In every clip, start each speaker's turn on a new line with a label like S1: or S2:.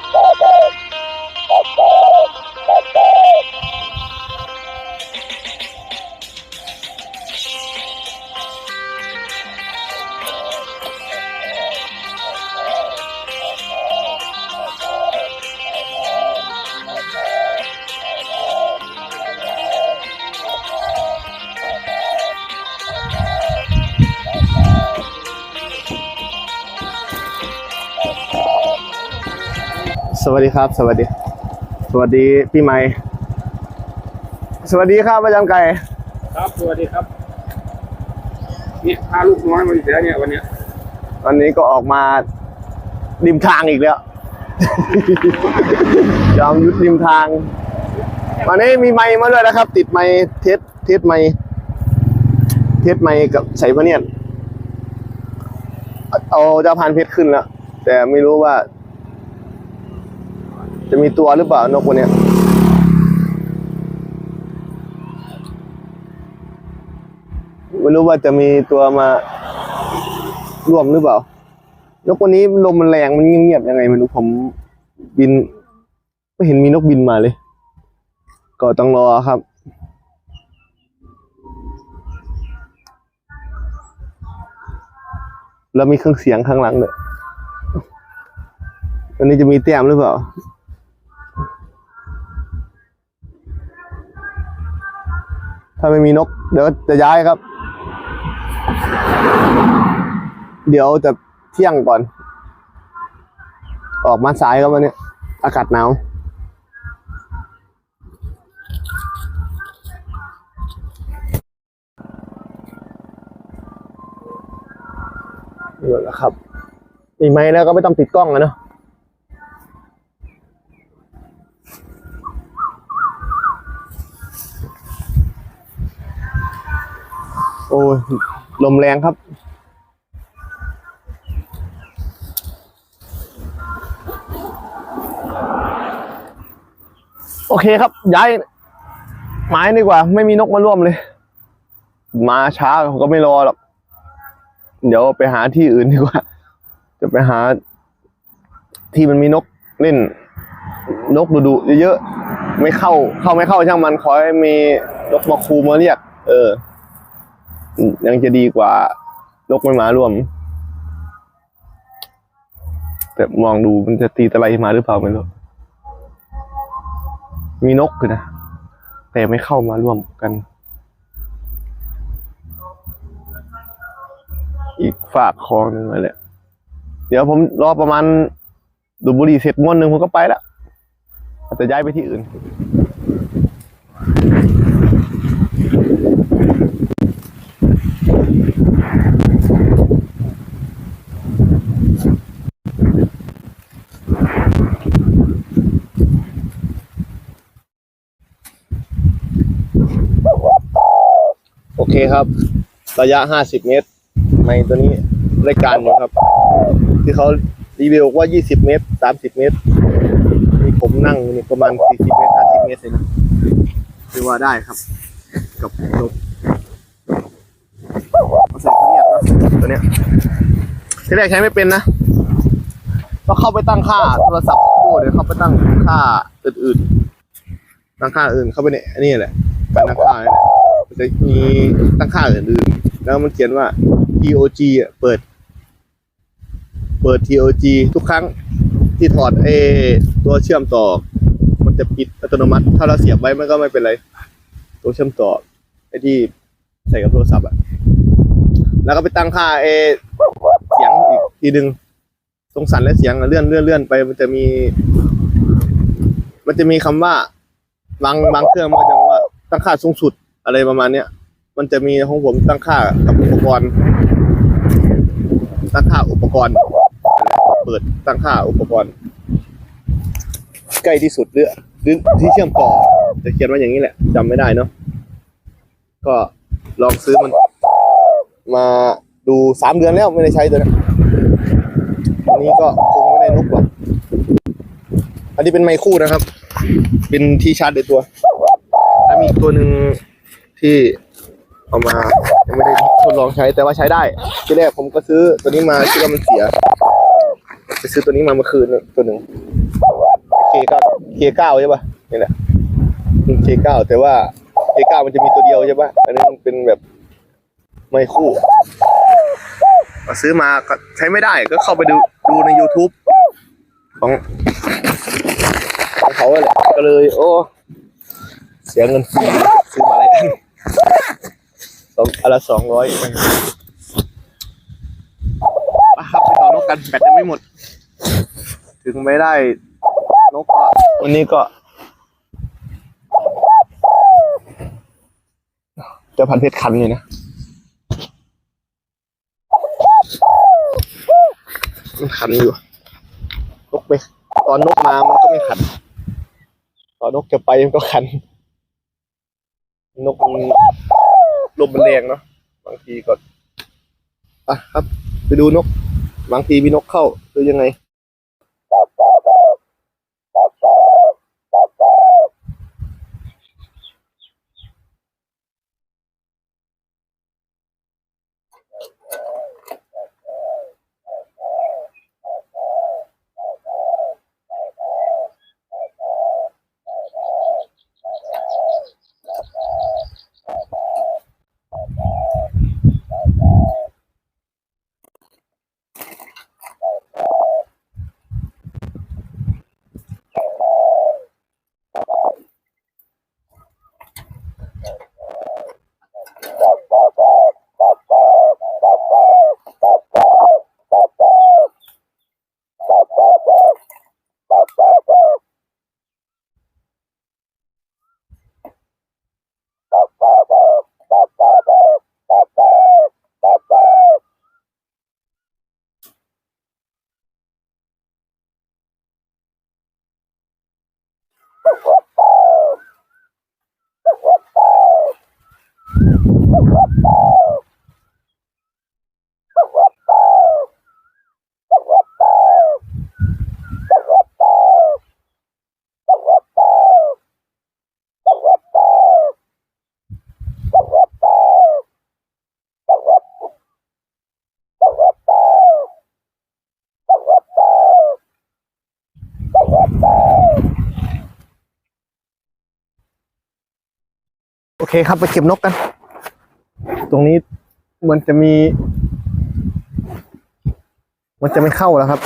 S1: Oh, วัสดีครับ สวัสดี สวัสดีพี่ไม้สวัสดีครับอาจารย์ไก่
S2: ครับสวัสดีครับเนี่ยพาลูกน้อยมาอีกแล้วเนี่ยวันเนี้ย
S1: วันนี้ก็ออกมาริมทางอีกแล้ว ยอมยุดริมทาง วันนี้มีไม้มาด้วยนะครับ ติดไม้เทสเทสไม้เทสไม้กับใส่พะเนียนเอาเจ้าพันเพชรขึ้นแล้วแต่ไม่รู้ว่า จะมีตัวหรือเปล่านกวันนี้ไม่รู้ว่าจะมีตัวมาร่วมหรือเปล่านกวันนี้ลมมันแรงมันเงียบๆยังไงไม่รู้ผมบิน ไม่เห็นมีนกบินมาเลย ก็ต้องรอครับแล้วมีเครื่องเสียงข้างหลังเลยวันนี้จะมีแต้มหรือเปล่า ถ้าไม่มีนก เดี๋ยวจะย้ายครับ เดี๋ยวจะเที่ยงก่อน ออกมาสายครับวันนี้อากาศหนาวนี่แหละครับมีไม้แล้วก็ไม่ต้องติดกล้องอะเนาะ อ้ยลมแรงครับ โอเคครับ ย้ายไม้ดีกว่า ไม่มีนกมาร่วมเลย มาช้าผมก็ไม่รอหรอก เดี๋ยวไปหาที่อื่นดีกว่า จะไปหา ที่มันมีนกเล่น นกดุๆเยอะๆไม่เข้า เข้าไม่เข้าช่างมันขอให้มีนกมาคูมาเรียก เออ ยังจะดีกว่านกไม่มาร่วม แต่มองดูมันจะตีตะไลมาหรือเปล่าไม่รู้มีนกอยู่นะ แต่ไม่เข้ามาร่วมกัน อีกฝากคลองหนึ่งเลยแหละ เดี๋ยวผมรอประมาณดูบุรีเสร็จม้วนหนึ่งผมก็ไปแล้วอาจจะย้ายไปที่อื่น คครับ ระยะ 50 เมตรในตัวนี้รายการอยู่ครับ ที่เขารีวิวว่า 20 เมตร 30 เมตรมีผมนั่งนี่ประมาณ 40 เมตร 50 เมตรเลยนะถือว่าได้ครับ กับนกเอาใส่ตัวเนี้ยตัวเนี้ยที่แรกใช้ไม่เป็นนะก็เข้าไปตั้งค่าโทรศัพท์โอ้เดี๋ยวเข้าไปตั้งค่าอื่นๆตั้งค่าอื่นเข้าไปในอันนี้แหละการตั้งค่าเนี่ย จะมีตั้งค่าอื่นๆแล้วมันเขียนว่า TOG อะเปิด เปิด TOG ทุกครั้งที่ถอดเอตัวเชื่อมต่อ มันจะปิดอัตโนมัติ ถ้าเราเสียบไว้มันก็ไม่เป็นไร ตัวเชื่อมต่อไอ้ที่ใส่กับโทรศัพท์อะแล้วก็ไปตั้งค่าเอเสียงอีกทีหนึ่งตรงสั่นและเสียงอะเลื่อนเลื่อนเลื่อนไปมันจะมี มันจะมีคำว่าบางบางเครื่องมันจะว่าตั้งค่าสูงสุด อะไรประมาณเนี้ย มันจะมีของผมตั้งค่ากับอุปกรณ์ ตั้งค่าอุปกรณ์ เปิดตั้งค่าอุปกรณ์ ใกล้ที่สุดหรือหรือที่เชื่อมต่อจะเขียนว่าอย่างนี้แหละจำไม่ได้เนาะก็ลองซื้อมัน มาดูสามเดือนแล้วไม่ได้ใช้ตัวนี้อันนี้ก็คงไม่ได้นกหรอกอันนี้เป็นไมค์คู่นะครับ เป็นที่ชาร์จในตัว แล้วมีตัวหนึ่ง ที่เอามายังไม่ได้ทดลองใช้แต่ว่าใช้ได้ ที่แรกผมก็ซื้อตัวนี้มาคิดว่ามันเสีย ไปซื้อตัวนี้มาเมื่อคืนเนี่ยตัวหนึ่งเคเก้าเคเก้าใช่ปะนี่แหละเคเก้าแต่ว่าเคเก้ามันจะมีตัวเดียวใช่ปะอันนี้มันเป็นแบบไม่คู่ซื้อมาก็ใช้ไม่ได้ก็เข้าไปดูดูใน YouTube ของของเขาแหละก็เลย โอ้ เสียเงินซื้อซื้อมาเลย สองอนละสองร้อยครับไปต่อนกกันแบตยังไม่หมด ถึงไม่ได้นกก็วันนี้ก็เจะพันเพชรคันอยู่นะมันคันอยู่นกไป ตอนนกมามันก็ไม่คัน ตอนนกจะไปมันก็คัน นกมันลมมันแรงเนาะบางทีก็อะครับ ไปดูนก บางทีมีนกเข้าหรือยังไง โอ เคครับไปเก็บนกกัน ตรงนี้มันจะมี มันจะไม่เข้าแล้วครับ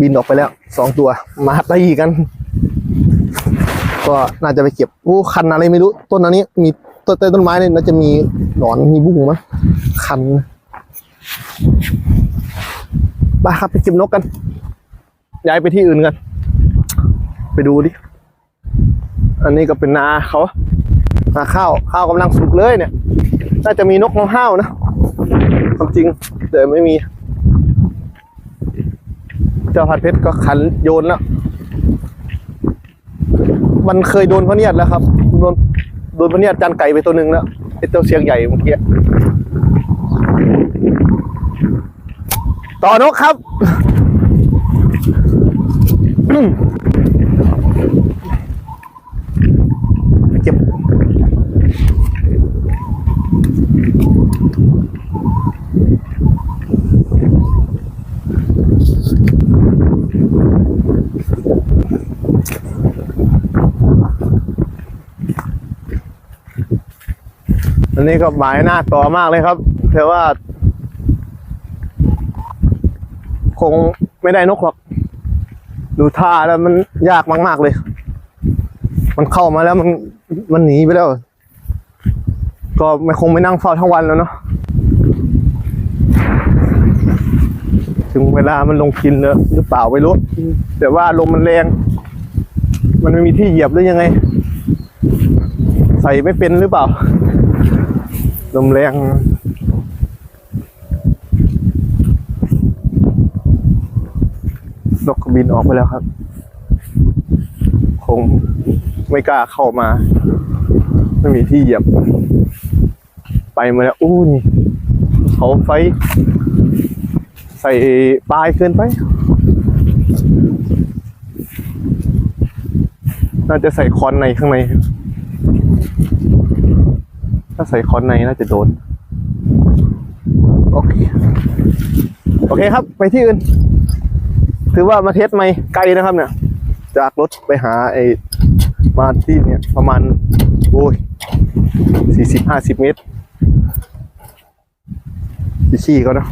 S1: บินออกไปแล้วสองตัว มาตีกัน ก็น่าจะไปเก็บโอ้คันอะไรไม่รู้ ต้นอันนี้มีต้นต้นไม้เนี่ยน่าจะมีหนอนมีบุ้งมั้งคันไปครับไปเก็บนกกัน ย้ายไปที่อื่นกัน ไปดูดิ อันนี้ก็เป็นนาเขา ข้าวข้าวกำลังสุกเลยเนี่ย น่าจะมีนกน้องห้าวนะความจริงแต่ไม่มี เจ้าพันเพชรก็ขันโยนแล้ว มันเคยโดนพะเนียดแล้วครับโดนโดนพะเนียดจานไก่ไปตัวหนึ่งแล้วไอ้เจ้าเสียงใหญ่เมื่อกี้ต่อนกครับอืมเก็บ อันนี้ก็หมายหน้าต่อมากเลยครับแต่ว่า คงไม่ได้นกหรอก ดูท่าแล้วมันยากมาก ๆ เลย มันเข้ามาแล้วมันมันหนีไปแล้ว ก็ไม่คงไม่นั่งเฝ้าทั้งวันแล้วเนาะ ถึงเวลามันลงกินแล้วหรือเปล่าไม่รู้แต่ว่าลมมันแรง มันไม่มีที่เหยียบหรือยังไง ใส่ไม่เป็นหรือเปล่า ลมแรงนกบินออกไปแล้วครับ คงไม่กล้าเข้ามา ไม่มีที่เหยียบ ไปมาแล้วอู้นี่เขาไฟ ใส่ปลายเกินไป น่าจะใส่คอนในข้างใน ถ้าใส่คอนในน่าจะโดน โอเค โอเคครับ ไปที่อื่น ถือว่ามาเทสไม่ไกลนะครับเนี่ย จากรถไปหาไอ้มาที่เนี่ยประมาณ โอ้ยสี่สิบห้าสิบเมตร ขี่ๆก็นะ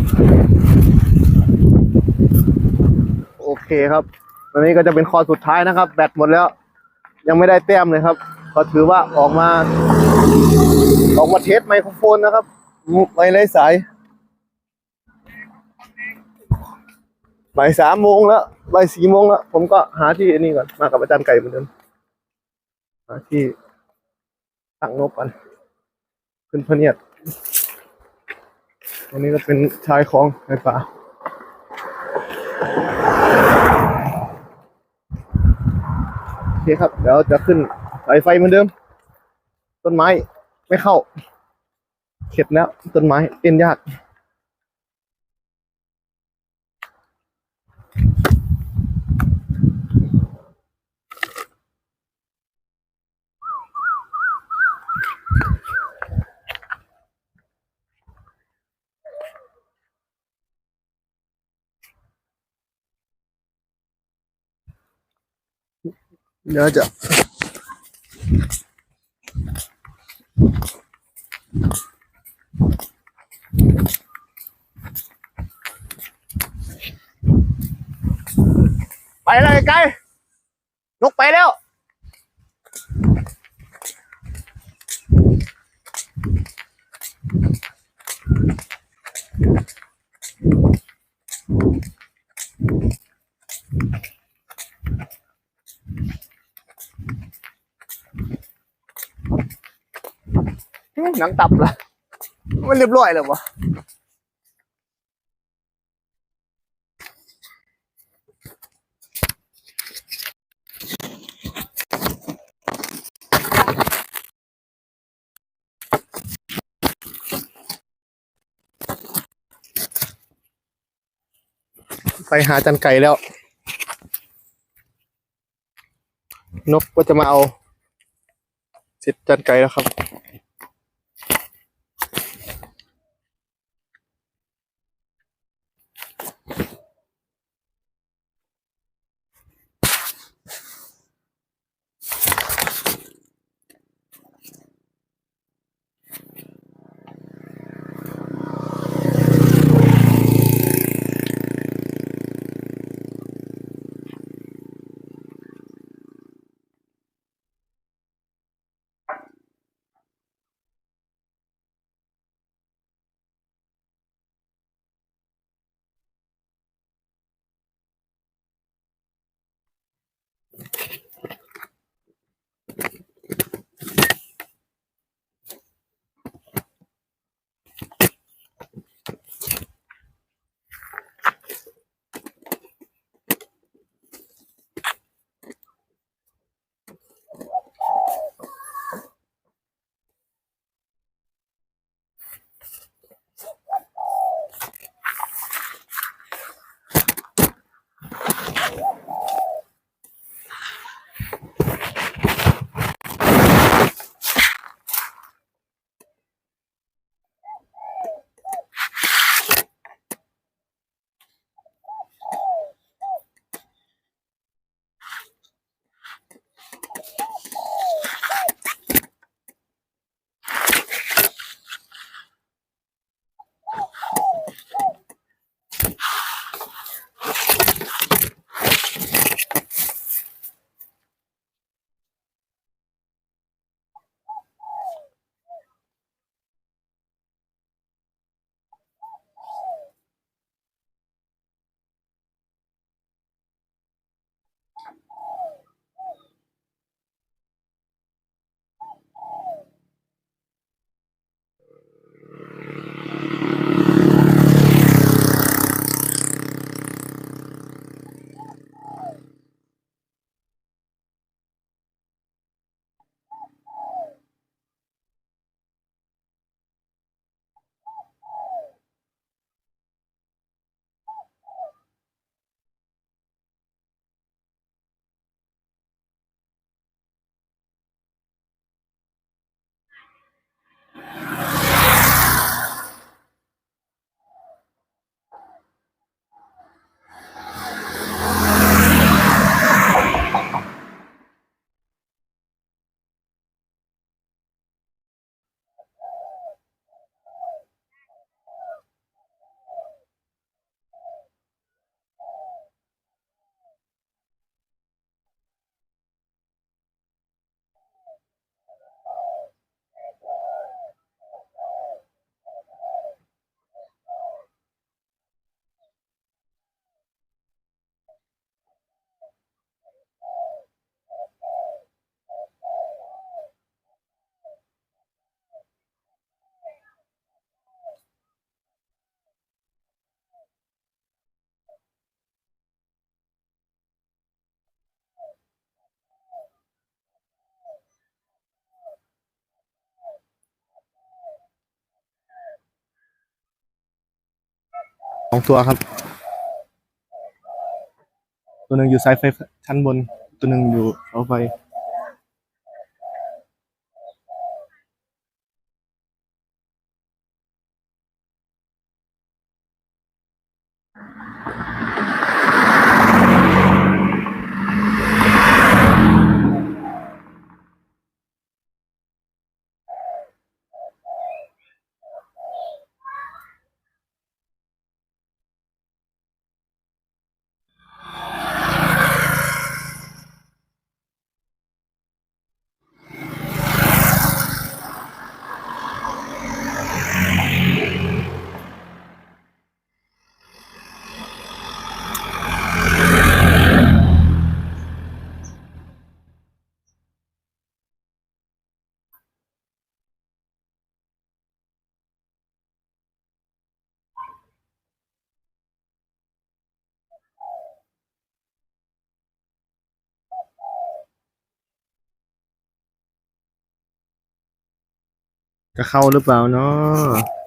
S1: เคครับอันนี้ก็จะเป็นข้อสุดท้ายนะครับ แบตหมดแล้ว ยังไม่ได้แต้มเลยครับ ก็ถือว่าออกมา ออกมาเทสไมโครโฟนนะครับไม่ไร้สายบ่ายสามโมงแล้วบ่ายสี่โมงแล้ว ผมก็หาที่นนี้ก่อน มากับอาจารย์ไก่เหมือนเดิมหาที่ตั้งนกกันขึ้นพเนียดตรงนี้ก็เป็นชายคลองในป่า โอ เคครับเดี๋ยวจะขึ้นสายไฟเหมือนเดิม ต้นไม้ไม่เข้า เข็ดแล้วต้นไม้เต้นยาก เดี๋ยวจะไปเลยไกลนกไปแล้ว หนังตับละมันเรียบร้อยแล้ววะไปหาจันไก่แล้ว นกก็จะมาเอาเสร็จจันไก่แล้วครับ องตัวครับ ตัวหนึ่งอยู่สายไฟชั้นบน ตัวหนึ่งอยู่เสาไฟ จะเข้าหรือเปล่าเนาะ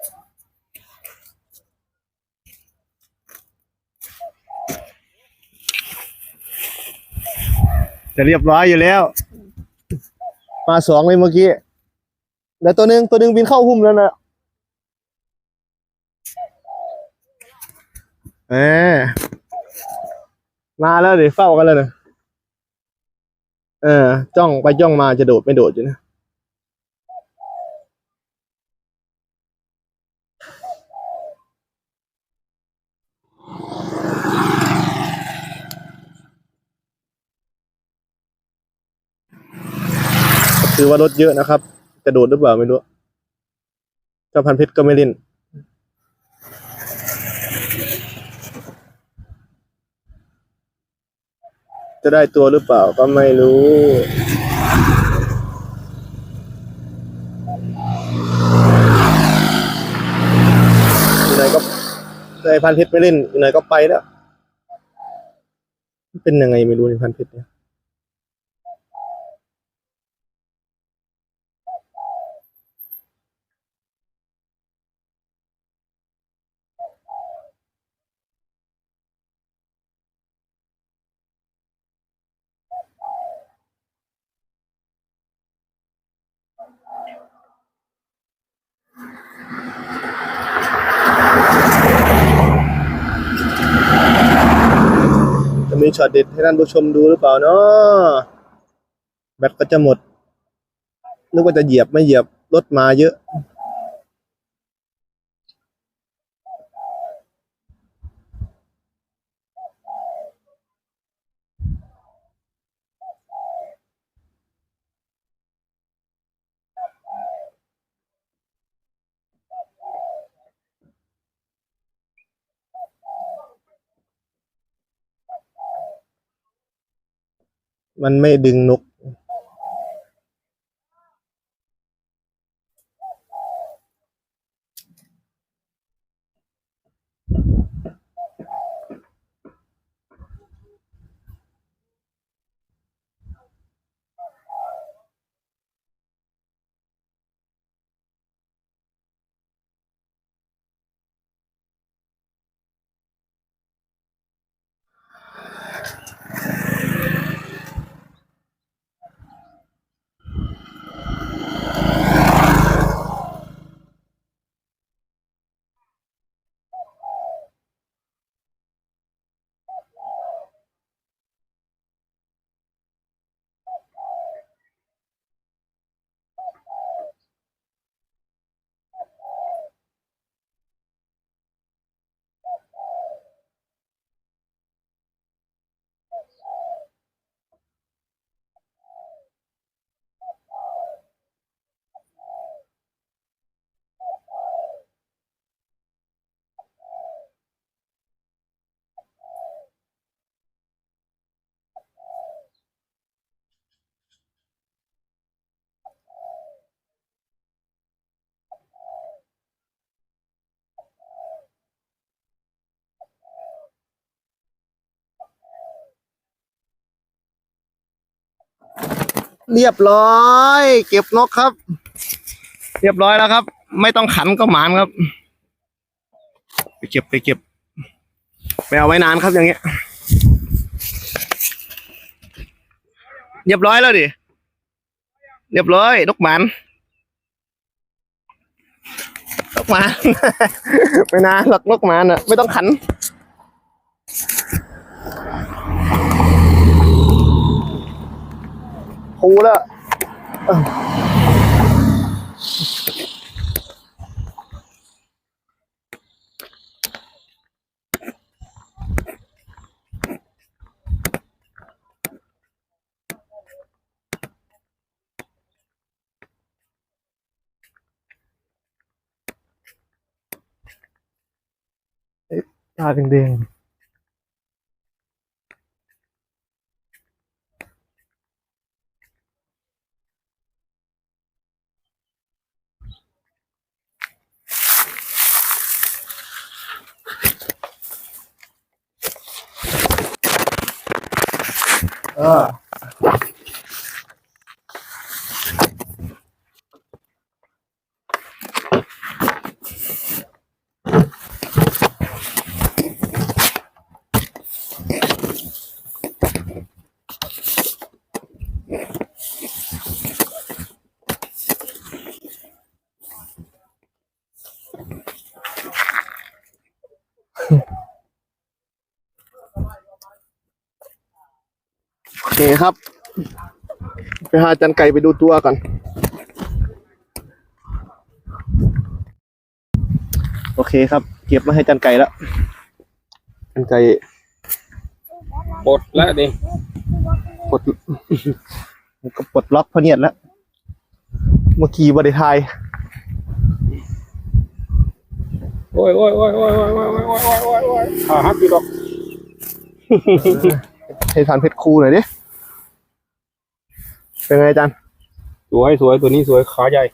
S1: จะเรียบร้อยอยู่แล้ว มาสองเลยเมื่อกี้แล้วตัวหนึ่งตัวหนึ่งบินเข้าหุ้มแล้วนะเออมาแล้วเดี๋ยวเฝ้ากันแล้วนะเออ จ้องไปจ้องมาจะโดดไม่โดดอยู่นะ ถือว่ารถเยอะนะครับ จะโดดหรือเปล่าไม่รู้เจ้าพันเพชรก็ไม่เล่นจะได้ตัวหรือเปล่าก็ไม่รู้ อยู่ไหนก็ในพันเพชรไม่เล่นอยู่ไหนก็ไปแล้ว เป็นยังไงไม่รู้ในพันเพชรเนี่ย ช็อตเด็ดให้ท่านผู้ชมดูหรือเปล่าเนาะแบตก็จะหมดนึกว่าจะเหยียบไม่เหยียบรถมาเยอะ มันไม่ดึงนก เรียบร้อย เก็บนกครับ เรียบร้อยแล้วครับ ไม่ต้องขันก็หมานครับ ไปเก็บไปเก็บไม่เอาไว้นานครับอย่างเงี้ย เรียบร้อยแล้วดิ เรียบร้อยนกหมันนกหมันไม่นานหรอกนกหมันอะ ไม่ต้องขัน คูแล้วเอ้าตาแดงๆ 啊。 ออโอเคครับ ไปหาจันไก่ไปดูตัวก่อนโอเคครับ เก็บมาให้จันไก่แล้วจันไก่
S2: ปลดแล้วดิ
S1: ปลดมันก็ปลดล็อกพะเนียดแล้ว เมื่อกี้บริทาย
S2: โอ้ยโอ้ยโอ้ยโอ้ยโอ้ยโอ้ยโอ้ยโอ้ยโอ้ยโอ้ยโอ้ยอ่าฮับอยู่ดอก
S1: ให้ทานเพชรคูหน่อยดิ เป็นไงจัน
S2: สวยสวยตัวนี้สวยขาใหญ่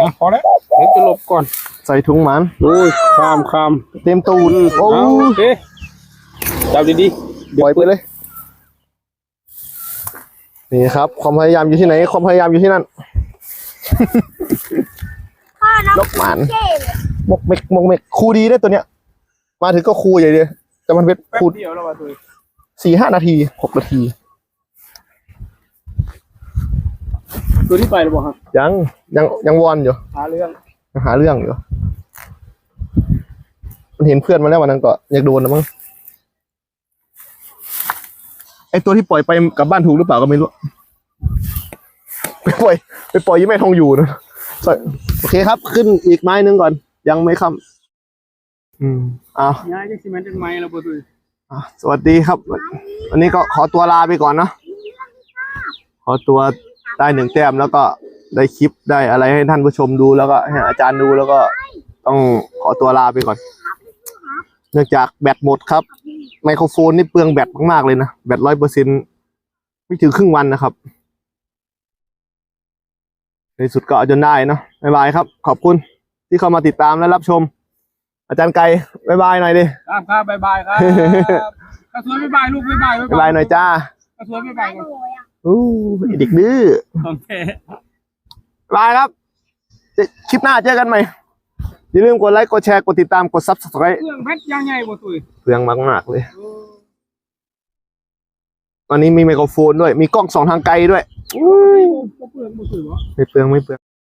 S2: อะพอแล้วเดี๋ยวจะหลบก่อน
S1: ใส่ถุงหมัน
S2: โอ้ยข้ามข้าม
S1: เต็มตูนโอ้
S2: เอาโอเคจับดี
S1: ปล่อยไปเลย นี่ครับ ความพยายามอยู่ที่ไหน ความพยายามอยู่ที่นั่น
S3: พ่อ น้อง
S1: นกหมัน
S3: เจ๊เลย
S1: มกเมกมกเมกคูดีได้ตัวเนี้ย มาถึงก็คูใหญ่เลยแต่มันเป็น
S2: ๆแป๊บ
S1: คู
S2: เดียวแล้วมาตัว
S1: สี่ห้านาทีหกนาที
S2: ตัวที่ไปหรือเปล่าครับ
S1: ยังยังยังวอนอยู่
S2: หาเรื่อง
S1: ยังหาเรื่องอยู่มันเห็นเพื่อนมาแล้ววันนั้นก็อยากโดนนะมั้งไอตัวที่ปล่อยไปกลับบ้านถูกหรือเปล่าก็ไม่รู้ ไปปล่อย ไปปล่อยยี่แม่ทองอยู่นะใช่ โอเคครับ ขึ้นอีกไม้หนึงก่อน ยังไม่ค่ำอืมอ้าว
S2: ย้ายจากซีเมนต์เป็นไม้แล้วปะตัว
S1: อะสวัสดีครับ วันนี้ก็ขอตัวลาไปก่อนเนอะขอตัวได้หนึ่งแต้มแล้วก็ได้คลิปได้อะไรให้ท่านผู้ชมดูแล้วก็ให้อาจารย์ดูแล้วก็ต้องขอตัวลาไปก่อน เนื่องจากแบตหมดครับ ไมโครโฟนนี่เปลืองแบตมากๆเลยนะ แบตร้อยเปอร์เซ็นไม่ถึงครึ่งวันนะครับ ในสุดก็เอาจนได้เนาะบ๊ายบายครับ ขอบคุณที่เข้ามาติดตามและรับชม อาจารย์ไก่บ๊ายบายหน่อยดิ
S2: ครับครับบายบายครับกระสวยบายบายลูกบายบาย
S1: บ๊ายบายหน่อยจ้า
S2: กระสวยบายบายก่อน
S3: โอ้ยอะ
S1: อู้ไอ้เด็กดื้อ
S2: โอเค
S1: บายครับเจอคลิปหน้าเจอกันใหม่อย่าลืมกดไลค์กดแชร์กดติดตามกด subscribe
S2: เครื่องเพชรยังไงปะตัว
S1: เพื่องมากๆเลย วันนี้มีไมโครโฟนด้วย มีกล้องสองทางไกลด้วย
S2: โอ้ยบ่เปลืองบ่สวยวะ
S1: ไม่เปลืองไม่เปลือง